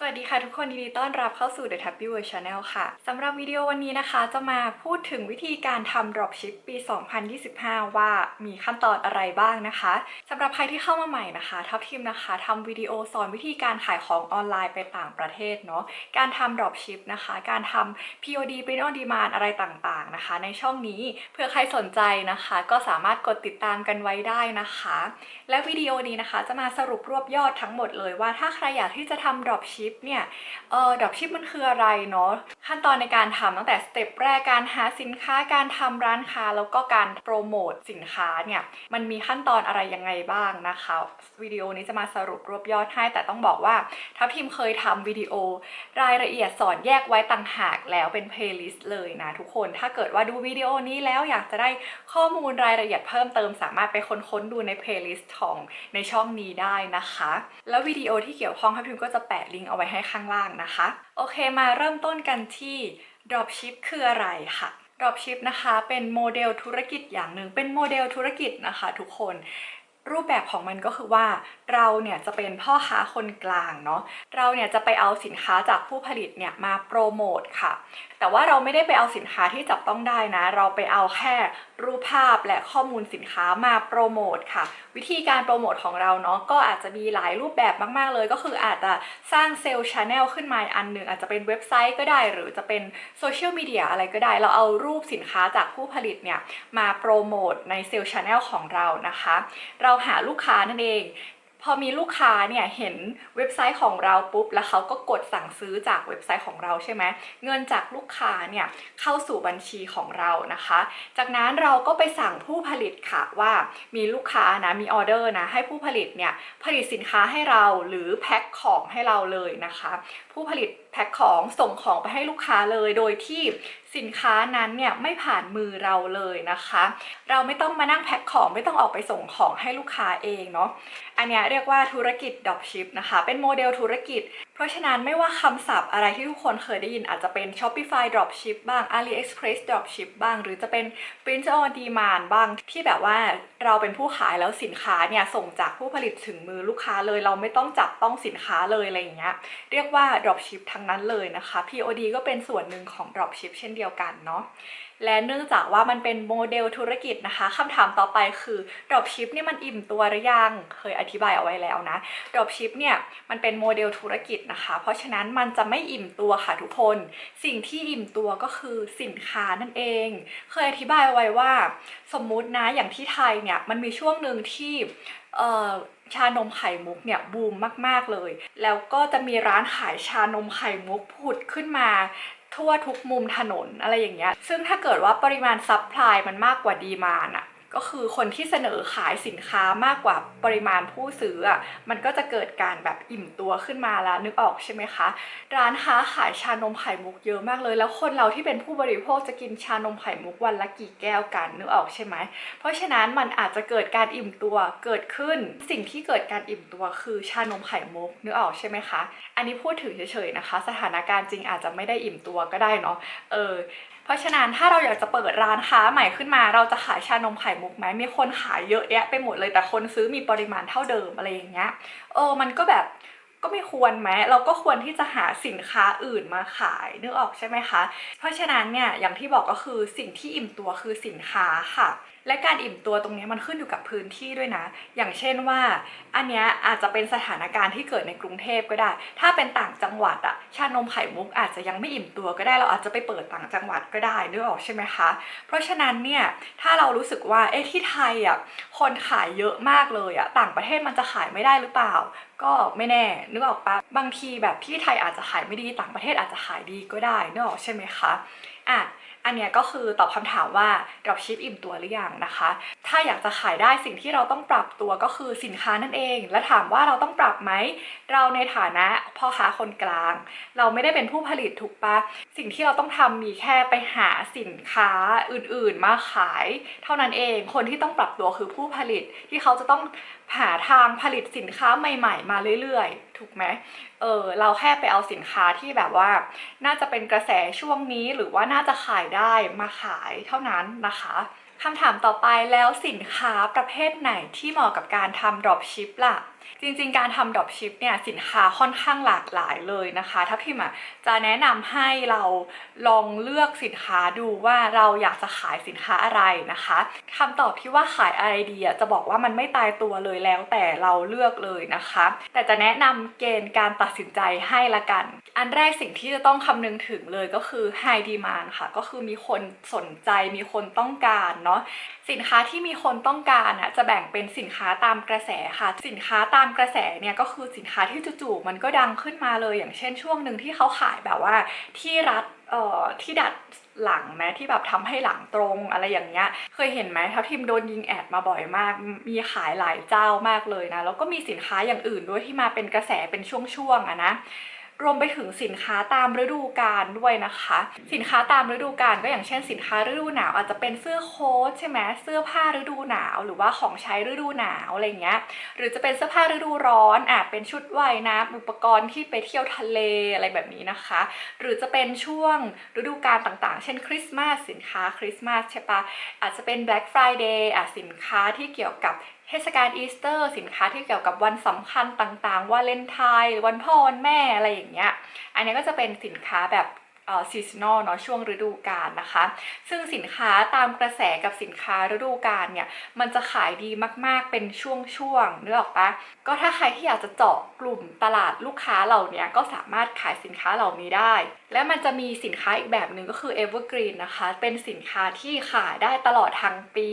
สวัสดีค่ะทุกคนยินดีต้อนรับเข้าสู่ The Tappy World Channel ค่ะสำหรับวิดีโอวันนี้นะคะ จะมาพูดถึงวิธีการทำ dropship ปี 2025 ว่ามีขั้นตอนอะไรบ้างนะคะสำหรับใครที่เข้ามาใหม่นะคะทัพทีมนะคะทำวิดีโอสอนวิธีการขายของออนไลน์ไปต่างประเทศเนาะการทำ dropship นะคะ การทำ POD print on demand อะไรต่างๆนะคะ ในช่องนี้เผื่อใครสนใจนะคะ ก็สามารถกดติดตามกันไว้ได้นะคะ และวิดีโอนี้นะคะ จะมาสรุปรวบยอดทั้งหมดเลยว่าถ้าใครอยากที่จะทำ dropship เนี่ยเออ dropship มันคืออะไรเนาะขั้นตอนในการทำตั้งแต่สเต็ปแรกการหาสินค้าการทำร้านค้า แล้วก็การโปรโมทสินค้าเนี่ยมันมีขั้นตอนอะไรยังไงบ้างนะคะวิดีโอนี้จะมาสรุปรวบยอดให้ แต่ต้องบอกว่าทัพทีมเคยทำวิดีโอ รายละเอียดสอนแยกไว้ต่างหากแล้วเป็นเพลย์ลิสต์เลยนะทุกคนถ้าเกิดว่าดูวิดีโอนี้แล้วอยากจะได้ข้อมูลรายละเอียดเพิ่มเติมสามารถไปค้นๆดูในเพลย์ลิสต์ของในช่องนี้ได้นะคะ แล้ววิดีโอที่เกี่ยวข้องทัพทีมก็จะแปะลิงก์เอาไว้ให้ข้างล่างนะคะ โอเคมาเริ่มต้นกันที่ dropship คืออะไรค่ะ dropship นะคะเป็นโมเดลธุรกิจอย่างหนึ่งเป็นโมเดลธุรกิจนะคะทุกคน รูปแบบของมันก็คือว่าเราเนี่ยจะเป็นพ่อค้าคนกลางเนาะเราเนี่ยจะไปเอาสินค้าจากผู้ผลิตเนี่ยมาโปรโมทค่ะ แต่ว่าเราไม่ได้ไปเอาสินค้าที่จับต้องได้นะ เราไปเอาแค่รูปภาพและข้อมูลสินค้ามาโปรโมทค่ะ วิธีการโปรโมทของเราเนาะก็อาจจะมีหลายรูปแบบมากๆเลย ก็คืออาจจะสร้างเซลล์ชาแนลขึ้นมาอันหนึ่งอาจจะเป็นเว็บไซต์ก็ได้ หรือจะเป็นโซเชียลมีเดียอะไรก็ได้ เราเอารูปสินค้าจากผู้ผลิตเนี่ยมาโปรโมทในเซลล์ชาแนลของเรานะคะ เราหาลูกค้านั่นเอง พอมีลูกค้าเนี่ยเห็นเว็บไซต์ของเราปุ๊บ แล้วเขาก็กดสั่งซื้อจากเว็บไซต์ของเราใช่ไหมเงินจากลูกค้าเนี่ยเข้าสู่บัญชีของเรานะคะ จากนั้นเราก็ไปสั่งผู้ผลิตค่ะว่ามีลูกค้านะมีออเดอร์นะให้ผู้ผลิตเนี่ยผลิตสินค้าให้เราหรือแพ็คของให้เราเลยนะคะ ผู้ผลิตแพ็คของส่งของไปให้ลูกค้าเลยโดยที่สินค้านั้นเนี่ยไม่ผ่านมือเราเลยนะคะ เราไม่ต้องมานั่งแพ็คของไม่ต้องออกไปส่งของให้ลูกค้าเองเนาะอันนี้เรียกว่าธุรกิจดับชิพนะคะ เป็นโมเดลธุรกิจ เพราะฉะนั้นไม่ว่าคำศัพท์อะไรที่ทุกคนเคยได้ยินอาจจะเป็น Shopify dropship บ้าง AliExpress dropship บ้าง หรือจะเป็น Print on demand บ้างที่แบบว่าเราเป็นผู้ขายแล้วสินค้าเนี่ยส่งจากผู้ผลิตถึงมือลูกค้าเลยเราไม่ต้องจับต้องสินค้าเลยอะไรอย่างเงี้ยเรียกว่า dropship ทั้งนั้นเลยนะคะ POD ก็เป็นส่วนหนึ่งของ dropship เช่นเดียวกันเนาะ และเนื่องจากว่ามันเป็นโมเดลธุรกิจนะคะคำถามต่อไปคือ dropship เนี่ยมันอิ่มตัวหรือยัง เคยอธิบายเอาไว้แล้วนะ dropship เนี่ยมันเป็นโมเดลธุรกิจนะคะ เพราะฉะนั้นมันจะไม่อิ่มตัวค่ะทุกคน สิ่งที่อิ่มตัวก็คือสินค้านั่นเอง เคยอธิบายเอาไว้ว่า สมมุตินะอย่างที่ไทยเนี่ยมันมีช่วงหนึ่งที่ชานมไข่มุกเนี่ยบูมมาก ๆ เลย แล้วก็จะมีร้านขายชานมไข่มุกผุดขึ้นมา ทั่วทุกมุมถนนอะไรอย่างเงี้ย ซึ่งถ้าเกิดว่าปริมาณซัพพลายมันมากกว่าดีมานอะ ก็คือคนที่เสนอขายสินค้ามากกว่าปริมาณผู้ซื้ออะมันก็จะเกิดการแบบอิ่มตัวขึ้นมาแล้วนึกออกใช่ไหมคะ ร้านค้าขายชานมไข่มุกเยอะมากเลย แล้วคนเราที่เป็นผู้บริโภคจะกินชานมไข่มุกวันละกี่แก้วกันนึกออกใช่ไหมเพราะฉะนั้นมันอาจจะเกิดการอิ่มตัวเกิดขึ้น สิ่งที่เกิดการอิ่มตัวคือชานมไข่มุกนึกออกใช่ไหมคะ อันนี้พูดถึงเฉยๆนะคะ สถานการณ์จริงอาจจะไม่ได้อิ่มตัวก็ได้เนาะเออ เพราะฉะนั้นถ้าเราอยากจะเปิดร้านค้าใหม่ขึ้นมา เราจะขายชานมไข่มุกไหมมีคนขายเยอะแยะไปหมดเลยแต่คนซื้อมีปริมาณเท่าเดิมอะไรอย่างเงี้ยเออมันก็แบบก็ไม่ควรไหมเราก็ควรที่จะหาสินค้าอื่นมาขายนึกออกใช่ไหมคะ เพราะฉะนั้นเนี่ยอย่างที่บอกก็คือสิ่งที่อิ่มตัวคือสินค้าค่ะ และการอิ่มตัวตรงนี้มันขึ้นอยู่กับพื้นที่ด้วยนะ อย่างเช่นว่าอันเนี้ยอาจจะเป็นสถานการณ์ที่เกิดในกรุงเทพก็ได้ ถ้าเป็นต่างจังหวัดอะชานมไข่มุกอาจจะยังไม่อิ่มตัวก็ได้ เราอาจจะไปเปิดต่างจังหวัดก็ได้นึกออกใช่ไหมคะ เพราะฉะนั้นเนี่ยถ้าเรารู้สึกว่าเอ๊ะที่ไทยอะคนขายเยอะมากเลยอะต่างประเทศมันจะขายไม่ได้หรือเปล่า ก็ไม่แน่นึกออกปะบางทีแบบที่ไทยอาจจะขายไม่ดีต่างประเทศอาจจะขายดีก็ได้นึกออกใช่ไหมคะอะ อันเนี้ยก็คือตอบคำถามว่า dropship อิ่มตัวหรือยังนะคะ ถ้าอยากจะขายได้สิ่งที่เราต้องปรับตัวก็คือสินค้านั่นเอง และถามว่าเราต้องปรับไหม เราในฐานะพ่อค้าคนกลาง เราไม่ได้เป็นผู้ผลิตถูกปะสิ่งที่เราต้องทำมีแค่ไปหาสินค้าอื่นๆมาขาย เท่านั้นเองคนที่ต้องปรับตัวคือผู้ผลิตที่เขาจะต้องหาทางผลิตสินค้าใหม่ ๆ มาเรื่อยๆ ถูกไหมเออเราแค่ไปเอาสินค้าที่แบบว่า น่าจะเป็นกระแสช่วงนี้หรือว่าน่าจะขายได้มาขายเท่านั้นนะคะคำถามต่อไปแล้วสินค้าประเภทไหนที่เหมาะกับการทำ dropship ล่ะ จริงๆ การทำดรอปชิปเนี่ยสินค้าค่อนข้างหลากหลายเลยนะคะ ถ้าพิมจะแนะนำให้เราลองเลือกสินค้าดูว่าเราอยากจะขายสินค้าอะไรนะคะคำตอบที่ว่าขายอะไรดีจะบอกว่ามันไม่ตายตัวเลยแล้วแต่เราเลือกเลยนะคะ แต่จะแนะนำเกณฑ์การตัดสินใจให้ละกัน อันแรกสิ่งที่จะต้องคำนึงถึงเลยก็คือ high demand ค่ะ ก็คือมีคนสนใจมีคนต้องการเนาะสินค้าที่มีคนต้องการอะจะแบ่งเป็นสินค้าตามกระแสค่ะ สินค้าตามามกระแสเนี่ยก็คือสินค้าที่จู่ๆมันก็ดังขึ้นมาเลย อย่างเช่นช่วงหนึ่งที่เขาขายแบบว่าที่รัดเอ่อที่ดัดหลังแม้ที่แบบทำให้หลังตรงอะไรอย่างเงี้ย เคยเห็นไหมทัพทิมโดนยิงแอดมาบ่อยมาก มีขายหลายเจ้ามากเลยนะ แล้วก็มีสินค้าอย่างอื่นด้วยที่มาเป็นกระแสเป็นช่วงๆอะนะ รวมไปถึงสินค้าตามฤดูกาลด้วยนะคะ สินค้าตามฤดูกาลก็อย่างเช่น สินค้าฤดูหนาวอาจจะเป็นเสื้อโค้ทใช่ไหมเสื้อผ้าฤดูหนาว หรือว่าของใช้ฤดูหนาวอะไรเงี้ยหรือจะเป็นเสื้อผ้าฤดูร้อนอาจเป็นชุดว่ายน้ำอุปกรณ์ที่ไปเที่ยวทะเลอะไรแบบนี้นะคะ หรือจะเป็นช่วงฤดูกาลต่างๆ เช่นคริสต์มาสสินค้าคริสต์มาสใช่ปะอาจจะเป็น Black Friday อะสินค้าที่เกี่ยวกับ เทศกาลอีสเตอร์ สินค้าที่เกี่ยวกับวันสำคัญต่างๆวาเลนไทน์หรือวันพ่อวันแม่อะไรอย่างเงี้ย อันนี้ก็จะเป็นสินค้าแบบซีซันอลเนาะช่วงฤดูกาลนะคะ ซึ่งสินค้าตามกระแสกับสินค้าฤดูกาลเนี่ย มันจะขายดีมากๆเป็นช่วงๆนึกออกปะก็ถ้าใครที่อยากจะเจาะกลุ่มตลาดลูกค้าเหล่านี้ก็สามารถขายสินค้าเหล่านี้ได้ และมันจะมีสินค้าอีกแบบหนึ่งก็คือ evergreen นะคะ เป็นสินค้าที่ขายได้ตลอดทั้งปี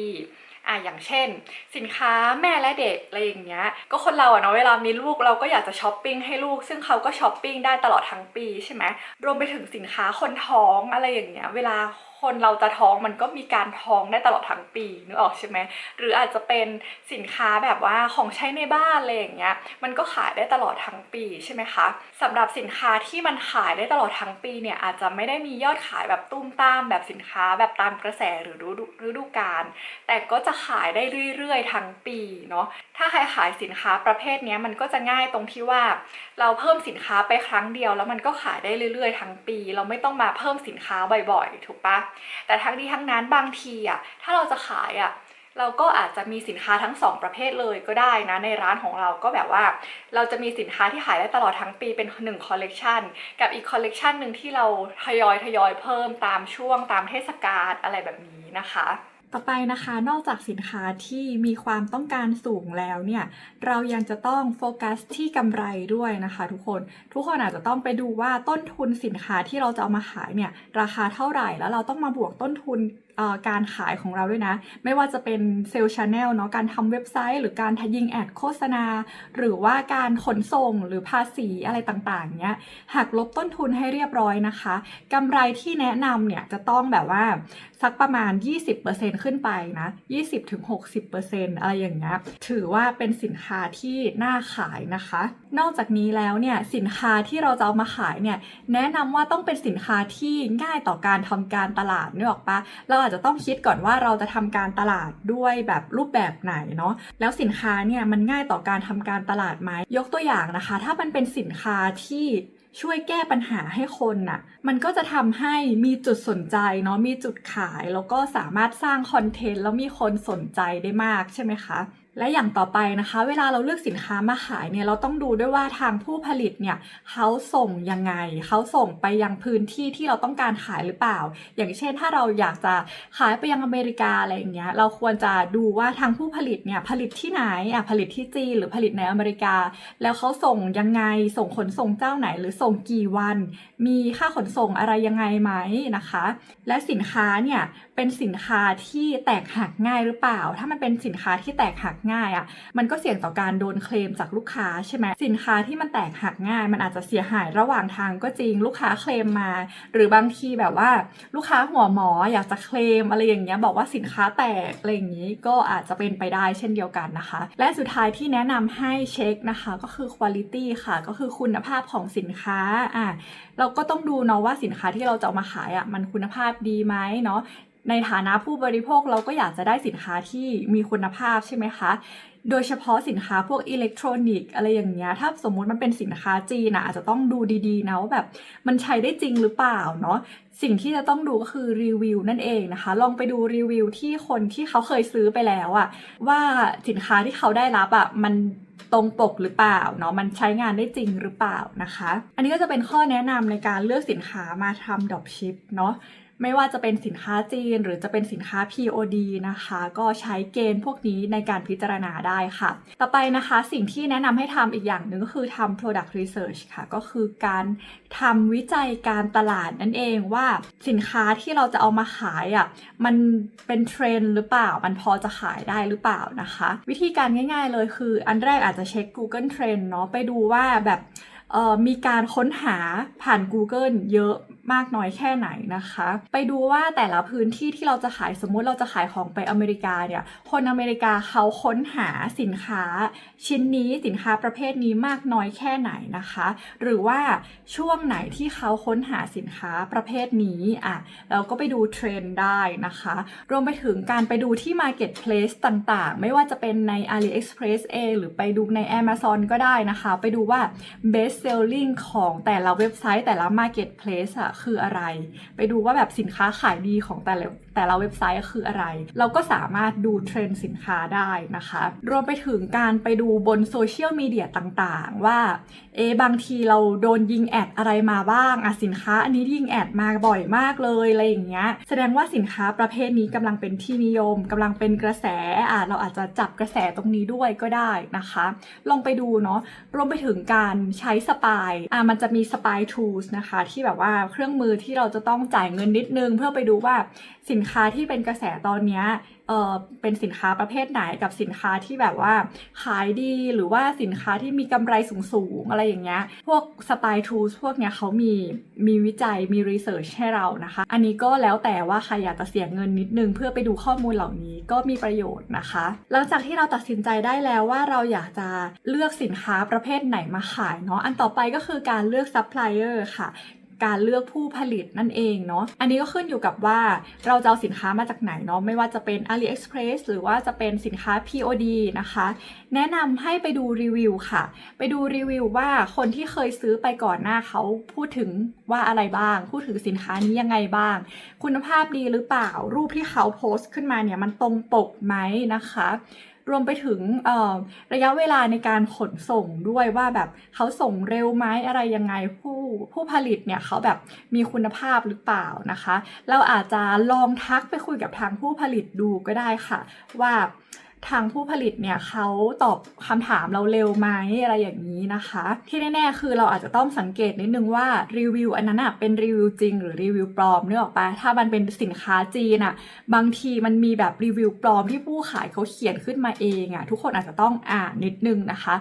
อะอย่างเช่น สินค้าแม่และเด็กอะไรอย่างเงี้ยก็คนเราอะเนาะเวลามีลูกเราก็อยากจะช้อปปิ้งให้ลูก ซึ่งเขาก็ช้อปปิ้งได้ตลอดทั้งปีใช่ไหมรวมไปถึงสินค้าคนท้องอะไรอย่างเงี้ยเวลา คนเราจะท้องมันก็มีการท้องได้ตลอดทั้งปีนึกออกใช่ไหมหรืออาจจะเป็นสินค้าแบบว่าของใช้ในบ้านอะไรอย่างเงี้ยมันก็ขายได้ตลอดทั้งปีใช่ไหมคะสำหรับสินค้าที่มันขายได้ตลอดทั้งปีเนี่ยอาจจะไม่ได้มียอดขายแบบตุ้มตามแบบสินค้าแบบตามกระแสหรือฤดูฤดูกาลแต่ก็จะขายได้เรื่อยๆ ทั้งปีเนาะถ้าใครขายสินค้าประเภทนี้มันก็จะง่ายตรงที่ว่า เราเพิ่มสินค้าไปครั้งเดียว แล้วมันก็ขายได้เรื่อยๆ ทั้งปี เราไม่ต้องมาเพิ่มสินค้าบ่อยๆ ถูกปะแต่ทั้งนี้ทั้งนั้นบางทีอะถ้าเราจะขายอะเราก็อาจจะมีสินค้าทั้งสองประเภทเลยก็ได้นะ ในร้านของเราก็แบบว่า เราจะมีสินค้าที่ขายได้ตลอดทั้งปีเป็นหนึ่งคอลเลกชันกับอีกคอลเลกชันหนึ่งที่เราทยอยทยอยเพิ่มตามช่วงตามเทศกาลอะไรแบบนี้นะคะ ต่อไปนะคะนอกจากสินค้าที่มีความต้องการสูงแล้วเนี่ยเรายังจะต้องโฟกัสที่กำไรด้วยนะคะ ทุกคนทุกคนอาจจะต้องไปดูว่าต้นทุนสินค้าที่เราจะเอามาขายเนี่ยราคาเท่าไหร่แล้วเราต้องมาบวกต้นทุน การขายของเราด้วยนะ ไม่ว่าจะเป็นเซลล์ชาแนลเนาะการทำเว็บไซต์ หรือการทยิงแอดโฆษณา หรือว่าการขนส่งหรือภาษีอะไรต่างๆเนี้ยหักลบต้นทุนให้เรียบร้อยนะคะกำไรที่แนะนำเนี่ยจะต้องแบบว่าสักประมาณ 20%ขึ้นไปนะ20-60%อะไรอย่างเงี้ยถือว่าเป็นสินค้าที่น่าขายนะคะ นอกจากนี้แล้วเนี่ยสินค้าที่เราจะเอามาขายเนี่ยแนะนำว่าต้องเป็นสินค้าที่ง่ายต่อการทำการตลาดนึกออกปะเราอาจจะต้องคิดก่อนว่าเราจะทำการตลาดด้วยแบบรูปแบบไหนเนาะแล้วสินค้าเนี่ยมันง่ายต่อการทำการตลาดไหมยกตัวอย่างนะคะ ถ้ามันเป็นสินค้าที่ช่วยแก้ปัญหาให้คนน่ะ มันก็จะทำให้มีจุดสนใจเนาะ มีจุดขาย แล้วก็สามารถสร้างคอนเทนต์แล้วมีคนสนใจได้มากใช่ไหมคะ และอย่างต่อไปนะคะ เวลาเราเลือกสินค้ามาขายเนี่ยเราต้องดูด้วยว่าทางผู้ผลิตเนี่ยเขาส่งยังไงเขาส่งไปยังพื้นที่ที่เราต้องการขายหรือเปล่า อย่างเช่นถ้าเราอยากจะขายไปยังอเมริกาอะไรอย่างเงี้ยเราควรจะดูว่าทางผู้ผลิตเนี่ยผลิตที่ไหนอะผลิตที่จีนหรือผลิตในอเมริกา แล้วเขาส่งยังไงส่งขนส่งเจ้าไหน หรือส่งกี่วัน มีค่าขนส่งอะไรยังไงไหมนะคะ และสินค้าเนี่ยเป็นสินค้าที่แตกหักง่ายหรือเปล่า ถ้ามันเป็นสินค้าที่แตกหักง่ายอะ่ะมันก็เสี่ยงต่อการโดนเคลมจากลูกค้าใช่ไหมสินค้าที่มันแตกหักง่าย มันอาจจะเสียหายระหว่างทางก็จริงลูกค้าเคลมมา หรือบางทีแบบว่า ลูกค้าหัวหมออยากจะเคลมอะไรอย่างเงี้ยบอกว่าสินค้าแตกอะไรอย่างนี้ก็อาจจะเป็นไปได้เช่นเดียวกันนะคะ และสุดท้ายที่แนะนำให้เช็คนะคะก็คือ quality ค่ะก็คือคุณภาพของสินค้าอะเราก็ต้องดูเนาะว่าสินค้าที่เราจะเอามาขายอะ่ะมันคุณภาพดีไหมเนาะ ในฐานะผู้บริโภคเราก็อยากจะได้สินค้าที่มีคุณภาพใช่ไหมคะ โดยเฉพาะสินค้าพวกอิเล็กทรอนิกส์อะไรอย่างเงี้ย ถ้าสมมุติมันเป็นสินค้าจีนอะอาจจะต้องดูดีๆนะว่าแบบมันใช้ได้จริงหรือเปล่าเนาะ สิ่งที่จะต้องดูก็คือรีวิวนั่นเองนะคะ ลองไปดูรีวิวที่คนที่เขาเคยซื้อไปแล้วอะว่าสินค้าที่เขาได้รับอะมันตรงปกหรือเปล่าเนาะมันใช้งานได้จริงหรือเปล่านะคะ อันนี้ก็จะเป็นข้อแนะนำในการเลือกสินค้ามาทำดรอปชิปเนาะ ไม่ว่าจะเป็นสินค้าจีน หรือจะเป็นสินค้า POD นะคะ ก็ใช้เกณฑ์พวกนี้ในการพิจารณาได้ค่ะ ต่อไปนะคะสิ่งที่แนะนำให้ทำอีกอย่างหนึ่งก็คือทำ product research ค่ะ ก็คือการทำวิจัยการตลาดนั่นเองว่าสินค้าที่เราจะเอามาขายอะมันเป็นเทรนหรือเปล่า มันพอจะขายได้หรือเปล่านะคะ วิธีการง่ายๆเลยคือ อันแรกอาจจะเช็ค Google Trend เนาะไปดูว่าแบบมีการค้นหาผ่าน Google เยอะ มากน้อยแค่ไหนนะคะ ไปดูว่าแต่ละพื้นที่ที่เราจะขายสมมุติเราจะขายของไปอเมริกาเนี่ยคนอเมริกาเขาค้นหาสินค้า ชิ้นนี้สินค้าประเภทนี้มากน้อยแค่ไหนนะคะ หรือว่าช่วงไหนที่เขาค้นหาสินค้าประเภทนี้อะเราก็ไปดูเทรนด์ได้นะคะ รวมไปถึงการไปดูที่ Marketplace ต่างๆ ไม่ว่าจะเป็นใน AliExpress เองหรือไปดูใน Amazon ก็ได้นะคะ ไปดูว่า best selling ของแต่ละเว็บไซต์แต่ละ Marketplace อะคืออะไร ไปดูว่าแบบสินค้าขายดีของแต่ละแต่ละเว็บไซต์คืออะไร เราก็สามารถดูเทรนด์สินค้าได้นะคะ รวมไปถึงการไปดูบนโซเชียลมีเดียต่างๆ ว่า เอะบางทีเราโดนยิงแอดอะไรมาบ้างอะสินค้า อันนี้ยิงแอดมาบ่อยมากเลยอะไรอย่างเงี้ย แสดงว่าสินค้าประเภทนี้กำลังเป็นที่นิยมกำลังเป็นกระแสอะเราอาจจะจับกระแสตรงนี้ด้วยก็ได้นะคะ ลองไปดูเนาะรวมไปถึงการใช้สปายอะมันจะมีสปาย tools นะคะที่แบบว่าเครื่องมือที่เราจะต้องจ่ายเงินนิดนึง เพื่อไปดูว่าสินค้าที่เป็นกระแสตอนเนี้ยเออเป็นสินค้าประเภทไหนกับสินค้าที่แบบว่าขายดีหรือว่าสินค้าที่มีกำไรสูงๆอะไรอย่างเงี้ยพวกสปายทูสพวกเนี้ยเขามีมีวิจัยมีรีเสิร์ชให้เรานะคะ อันนี้ก็แล้วแต่ว่าใครอยากจะเสียเงินนิดนึง เพื่อไปดูข้อมูลเหล่านี้ก็มีประโยชน์นะคะ หลังจากที่เราตัดสินใจได้แล้วว่าเราอยากจะเลือกสินค้าประเภทไหนมาขายเนาะอันต่อไปก็คือการเลือกซัพพลายเออร์ค่ะ การเลือกผู้ผลิตนั่นเองเนาะ อันนี้ก็ขึ้นอยู่กับว่าเราจะเอาสินค้ามาจากไหนเนาะ ไม่ว่าจะเป็น AliExpress หรือว่าจะเป็นสินค้า POD นะคะ แนะนำให้ไปดูรีวิวค่ะ ไปดูรีวิวว่าคนที่เคยซื้อไปก่อนหน้าเขาพูดถึงว่าอะไรบ้าง พูดถึงสินค้านี้ยังไงบ้าง คุณภาพดีหรือเปล่า รูปที่เขาโพสต์ขึ้นมาเนี่ยมันตรงปกไหมนะคะ รวมไปถึงระยะเวลาในการขนส่งด้วยว่าแบบเขาส่งเร็วไหมอะไรยังไงผู้ผู้ผลิตเนี่ยเขาแบบมีคุณภาพหรือเปล่านะคะ เราอาจจะลองทักไปคุยกับทางผู้ผลิตดูก็ได้ค่ะ ว่า ทางผู้ผลิตเนี่ยเขาตอบคำถามเราเร็วไหมอะไรอย่างนี้นะคะ ที่แน่ๆคือเราอาจจะต้องสังเกตนิดนึงว่ารีวิวอันนั้นอะเป็นรีวิวจริงหรือรีวิวปลอมเนื้อออกปะถ้ามันเป็นสินค้าจีนอะบางทีมันมีแบบรีวิวปลอมที่ผู้ขายเขาเขียนขึ้นมาเองอะทุกคนอาจจะต้องอ่านนิดนึงนะคะ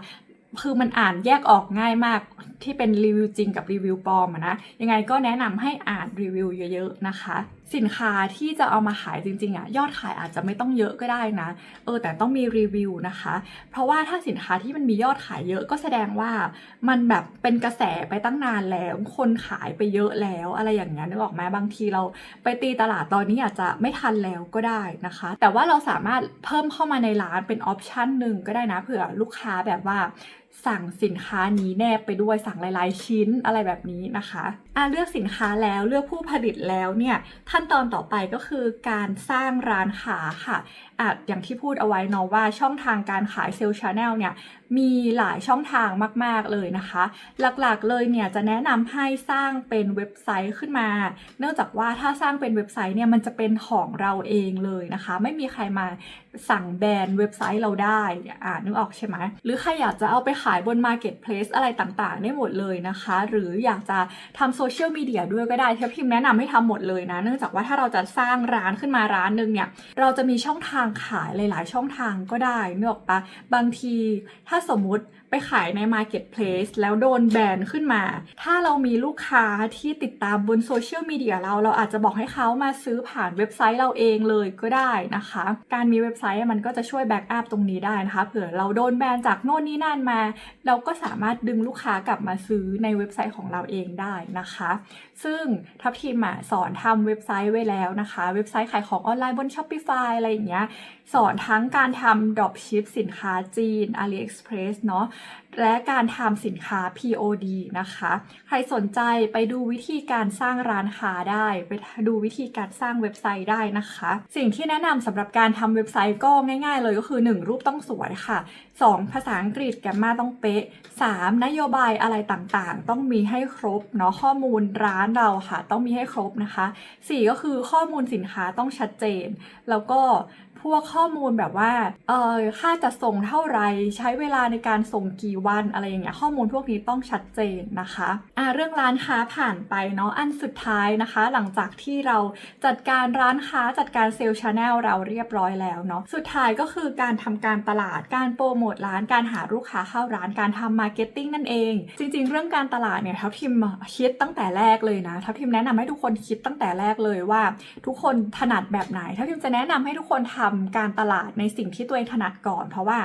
คือมันอ่านแยกออกง่ายมากที่เป็นรีวิวจริงกับรีวิวปลอมอะนะยังไงก็แนะนำให้อ่านรีวิวเยอะๆนะคะสินค้าที่จะเอามาขายจริงๆอะยอดขายอาจจะไม่ต้องเยอะก็ได้นะ เออแต่ต้องมีรีวิวนะคะ เพราะว่าถ้าสินค้าที่มันมียอดขายเยอะก็แสดงว่ามันแบบเป็นกระแสไปตั้งนานแล้ว คนขายไปเยอะแล้วอะไรอย่างเงี้ยนึกออกไหมบางทีเราไปตีตลาดตอนนี้อาจจะไม่ทันแล้วก็ได้นะคะ แต่ว่าเราสามารถเพิ่มเข้ามาในร้านเป็นออปชันหนึ่งก็ได้นะเผื่อลูกค้าแบบว่า สั่งสินค้านี้แนบไปด้วยสั่งหลาย ๆ ชิ้นอะไรแบบนี้นะคะอะเลือกสินค้าแล้วเลือกผู้ผลิตแล้วเนี่ยขั้นตอนต่อไปก็คือการสร้างร้านค้าค่ะอะอย่างที่พูดเอาไว้เนาะว่าช่องทางการขายเซลล์ชาแนลเนี่ยมีหลายช่องทางมาก ๆ เลยนะคะ หลักๆเลยเนี่ยจะแนะนำให้สร้างเป็นเว็บไซต์ขึ้นมา เนื่องจากว่าถ้าสร้างเป็นเว็บไซต์เนี่ยมันจะเป็นของเราเองเลยนะคะ ไม่มีใครมาสั่งแบนเว็บไซต์เราได้อ่านึกออกใช่ไหมหรือใครอยากจะเอาไปขายบน Marketplace อะไรต่างๆ ได้หมดเลยนะคะ หรืออยากจะทำโซเชียลมีเดียด้วยก็ได้เทปพิมแนะนำให้ทำหมดเลยนะ เนื่องจากว่าถ้าเราจะสร้างร้านขึ้นมาร้านหนึ่งเนี่ยเราจะมีช่องทางขายหลาย ๆ ช่องทางก็ได้นึกออกปะบางทีถ้าสมมุติ ไปขายใน Marketplace แล้วโดนแบนขึ้นมา ถ้าเรามีลูกค้าที่ติดตามบนโซเชียลมีเดียเรา เราอาจจะบอกให้เขามาซื้อผ่านเว็บไซต์เราเองเลยก็ได้นะคะ การมีเว็บไซต์มันก็จะช่วยแบ็กอัพตรงนี้ได้นะคะ เผื่อเราโดนแบนจากโน่นนี่นั่นมา เราก็สามารถดึงลูกค้ากลับมาซื้อในเว็บไซต์ของเราเองได้นะคะ ซึ่งทัพทีมสอนทำเว็บไซต์ไว้แล้วนะคะ เว็บไซต์ขายของออนไลน์บน Shopify อะไรอย่างเงี้ย สอนทั้งการทำ dropship สินค้าจีน AliExpress เนาะและการทำสินค้า POD นะคะ ใครสนใจไปดูวิธีการสร้างร้านค้าได้ ไปดูวิธีการสร้างเว็บไซต์ได้นะคะ สิ่งที่แนะนำสำหรับการทำเว็บไซต์ก็ง่ายๆเลยก็คือ 1 รูปต้องสวยค่ะ 2 ภาษาอังกฤษแกมมาต้องเป๊ะ 3 นโยบายอะไรต่างๆ ต้องมีให้ครบเนาะข้อมูลร้านเราค่ะ ต้องมีให้ครบนะคะ 4 ก็คือข้อมูลสินค้าต้องชัดเจน แล้วก็ พวกข้อมูลแบบว่าเออค่าจะส่งเท่าไหรใช้เวลาในการส่งกี่วันอะไรอย่างเงี้ยข้อมูลพวกนี้ต้องชัดเจนนะคะอ่าเรื่องร้านค้าผ่านไปเนาะอันสุดท้ายนะคะ หลังจากที่เราจัดการร้านค้าจัดการเซลล์ชาแนลเราเรียบร้อยแล้วเนาะสุดท้ายก็คือการทำการตลาดการโปรโมทร้านการหาลูกค้าเข้าร้านการทำมาร์เก็ตติ้งนั่นเอง จริง ๆ เรื่องการตลาดเนี่ยทัพทิมคิดตั้งแต่แรกเลยนะทัพทิมแนะนำให้ทุกคนคิดตั้งแต่แรกเลยว่า ทุกคนถนัดแบบไหนทัพทิมจะแนะนำให้ทุกคนทำการตลาดในสิ่งที่ตัวเองถนัดก่อน เพราะว่า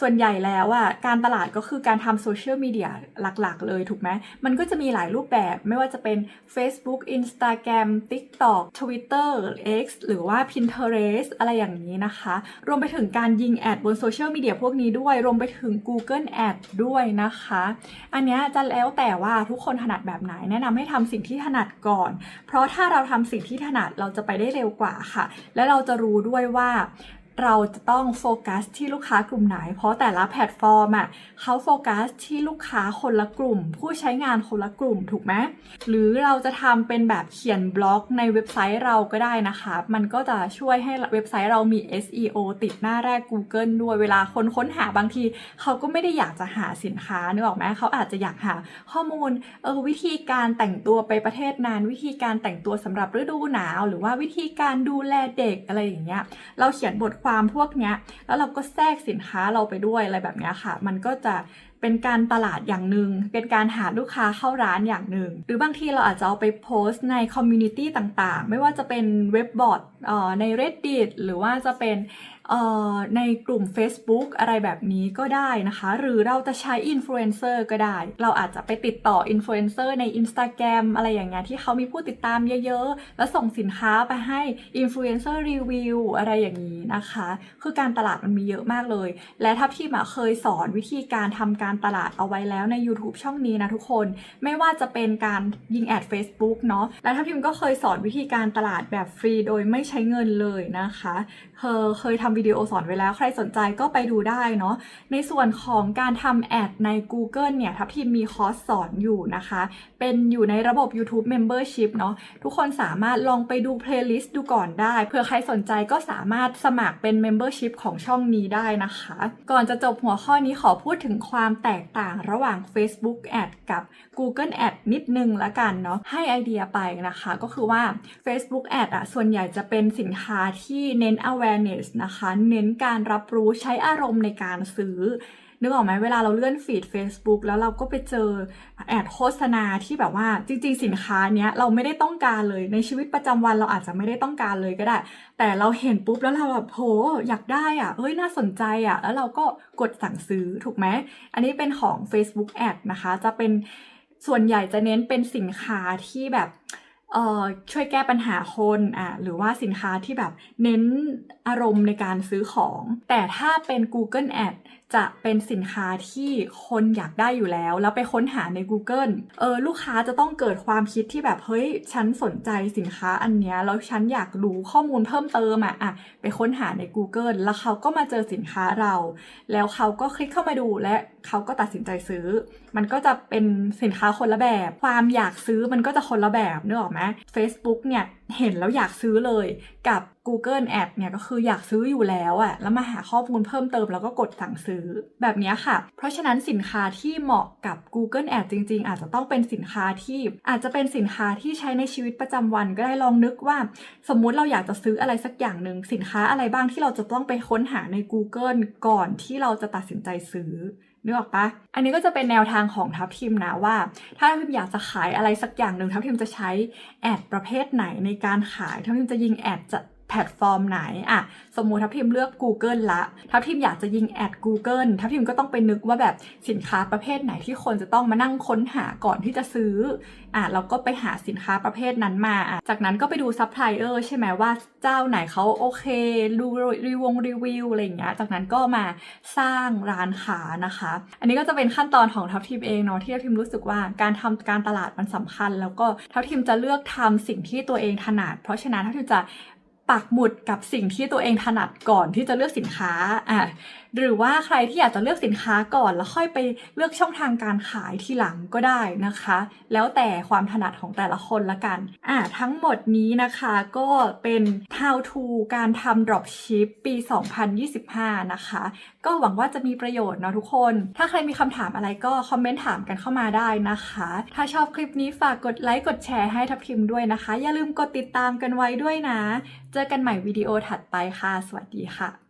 ส่วนใหญ่แล้วอะการตลาดก็คือการทำโซเชียลมีเดียหลักๆ เลยถูกไหมมันก็จะมีหลายรูปแบบไม่ว่าจะเป็น Facebook Instagram TikTok Twitter X หรือว่า Pinterest อะไรอย่างนี้นะคะ รวมไปถึงการยิงแอดบนโซเชียลมีเดียพวกนี้ด้วยรวมไปถึง Google Ad ด้วยนะคะ อันเนี้ยจะแล้วแต่ว่าทุกคนถนัดแบบไหนแนะนำให้ทำสิ่งที่ถนัดก่อน เพราะถ้าเราทำสิ่งที่ถนัดเราจะไปได้เร็วกว่าค่ะ และเราจะรู้ด้วยว่า เราจะต้องโฟกัสที่ลูกค้ากลุ่มไหน เพราะแต่ละแพลตฟอร์มอะเขาโฟกัสที่ลูกค้าคนละกลุ่ม ผู้ใช้งานคนละกลุ่มถูกไหมหรือเราจะทำเป็นแบบเขียนบล็อกในเว็บไซต์เราก็ได้นะคะ มันก็จะช่วยให้เว็บไซต์เรามี SEO ติดหน้าแรก Google ด้วยเวลาคนค้นหาบางที เขาก็ไม่ได้อยากจะหาสินค้านึกออกไหมเขาอาจจะอยากหาข้อมูลเออวิธีการแต่งตัวไปประเทศนานวิธีการแต่งตัวสำหรับฤดูหนาว หรือว่าวิธีการดูแลเด็กอะไรอย่างเงี้ยเราเขียนบทความพวกเนี้ย แล้วเราก็แทรกสินค้าเราไปด้วยอะไรแบบเนี้ยค่ะ มันก็จะ เป็นการตลาดอย่างหนึ่ง เป็นการหาลูกค้าเข้าร้านอย่างหนึ่ง หรือบางทีเราอาจจะเอาไปโพสต์ในคอมมูนิตี้ต่างๆ ไม่ว่าจะเป็นเว็บบอร์ดใน reddit หรือว่าจะเป็นในกลุ่ม Facebook อะไรแบบนี้ก็ได้นะคะ หรือเราจะใช้อินฟลูเอนเซอร์ก็ได้ เราอาจจะไปติดต่ออินฟลูเอนเซอร์ใน Instagram อะไรอย่างเงี้ยที่เขามีผู้ติดตามเยอะๆ แล้วส่งสินค้าไปให้อินฟลูเอนเซอร์รีวิวอะไรอย่างนี้นะคะ คือการตลาดมันมีเยอะมากเลย และทัพทีมาเคยสอนวิธีการทำการตลาดเอาไว้แล้วใน YouTube ช่องนี้นะทุกคน ไม่ว่าจะเป็นการยิงแอด Facebook เนาะและทัพทีมก็เคยสอนวิธีการตลาดแบบฟรีโดยไม่ใช้เงินเลยนะคะเธอเคยทำวิดีโอสอนไว้แล้ว ใครสนใจก็ไปดูได้เนาะในส่วนของการทำแอดใน Google เนี่ยทัพทีมมีคอร์สสอนอยู่นะคะ เป็นอยู่ในระบบ YouTube Membership เนาะทุกคนสามารถลองไปดู playlist ดูก่อนได้เผื่อใครสนใจก็สามารถสมัครเป็น Membership ของช่องนี้ได้นะคะ ก่อนจะจบหัวข้อนี้ขอพูดถึงความแตกต่างระหว่าง Facebook Ad กับ Google Ad นิดนึงละกันเนาะให้ไอเดียไปนะคะ ก็คือว่า Facebook Ad อะส่วนใหญ่จะเป็นสินค้าที่เน้น awareness นะคะ เน้นการรับรู้ใช้อารมณ์ในการซื้อ นึกออกไหมเวลาเราเลื่อนฟีด Facebook แล้วเราก็ไปเจอแอดโฆษณาที่แบบว่าจริง ๆ สินค้าเนี้ยเราไม่ได้ต้องการเลยในชีวิตประจำวันเราอาจจะไม่ได้ต้องการเลยก็ได้ แต่เราเห็นปุ๊บแล้วเราแบบโหอยากได้อะเอ้ยน่าสนใจอะ แล้วเราก็กดสั่งซื้อถูกไหมอันนี้เป็นของ Facebook Ad นะคะจะเป็นส่วนใหญ่จะเน้นเป็นสินค้าที่แบบช่วยแก้ปัญหาคนอะหรือว่าสินค้าที่แบบเน้นอารมณ์ในการซื้อของ แต่ถ้าเป็น Google Ad จะเป็นสินค้าที่คนอยากได้อยู่แล้ว แล้วไปค้นหาใน Google เออลูกค้าจะต้องเกิดความคิดที่แบบเฮ้ยฉันสนใจสินค้าอันเนี้ยแล้วฉันอยากรู้ข้อมูลเพิ่มเติมอะอะไปค้นหาใน Google แล้วเขาก็มาเจอสินค้าเรา แล้วเขาก็คลิกเข้ามาดูและเขาก็ตัดสินใจซื้อ มันก็จะเป็นสินค้าคนละแบบ ความอยากซื้อมันก็จะคนละแบบนึกออกไหม Facebook เนี่ยเห็นแล้วอยากซื้อเลยกับ Google Ad เนี่ยก็คืออยากซื้ออยู่แล้วอะแล้วมาหาข้อมูลเพิ่มเติมแล้วก็กดสั่งซื้อแบบนี้ค่ะ เพราะฉะนั้นสินค้าที่เหมาะกับ Google Ad จริง ๆ อาจจะต้องเป็นสินค้าที่อาจจะเป็นสินค้าที่ใช้ในชีวิตประจำวันก็ได้ลองนึกว่า สมมุติเราอยากจะซื้ออะไรสักอย่างหนึ่งสินค้าอะไรบ้างที่เราจะต้องไปค้นหาใน Google ก่อนที่เราจะตัดสินใจซื้อ นึกออกปะอันนี้ก็จะเป็นแนวทางของทัพทีมนะว่า ถ้าทัพทีมอยากจะขายอะไรสักอย่างหนึ่งทัพทีมจะใช้แอดประเภทไหนในการขายทัพทีมจะยิงแอดจะ พพลตฟอร์มไหนอะสมมุติทัพทีมเลือก Google ละ ทัพทีมอยากจะยิงแอด Google ทัพทีมก็ต้องไปนึกว่าแบบสินค้าประเภทไหนที่คนจะต้องมานั่งค้นหาก่อนที่จะซื้ออะเราก็ไปหาสินค้าประเภทนั้นมา จากนั้นก็ไปดูซัพพลายเออร์ใช่ไหมว่าเจ้าไหนเขาโอเคดูรีวงรีวิวอะไรอย่างเงี้ย จากนั้นก็มาสร้างร้านค้านะคะ อันนี้ก็จะเป็นขั้นตอนของทัพทีมเองเนาะที่ทัพทีมรู้สึกว่าการทำการตลาดมันสำคัญ แล้วก็ทัพทีมจะเลือกทำสิ่งที่ตัวเองถนัด เพราะฉะนั้นทัพทีมจะ ปักหมุดกับสิ่งที่ตัวเองถนัดก่อนที่จะเลือกสินค้าอะ หรือว่าใครที่อยากจะเลือกสินค้าก่อน แล้วค่อยไปเลือกช่องทางการขายทีหลังก็ได้นะคะ แล้วแต่ความถนัดของแต่ละคนละกันอะทั้งหมดนี้นะคะก็เป็น how to การทำ dropship ปี 2025 นะคะ ก็หวังว่าจะมีประโยชน์เนาะทุกคน ถ้าใครมีคำถามอะไรก็คอมเมนต์ถามกันเข้ามาได้นะคะ ถ้าชอบคลิปนี้ฝากกดไลค์กดแชร์ให้ทับทิมด้วยนะคะ อย่าลืมกดติดตามกันไว้ด้วยนะ เจอกันใหม่วิดีโอถัดไปค่ะ สวัสดีค่ะ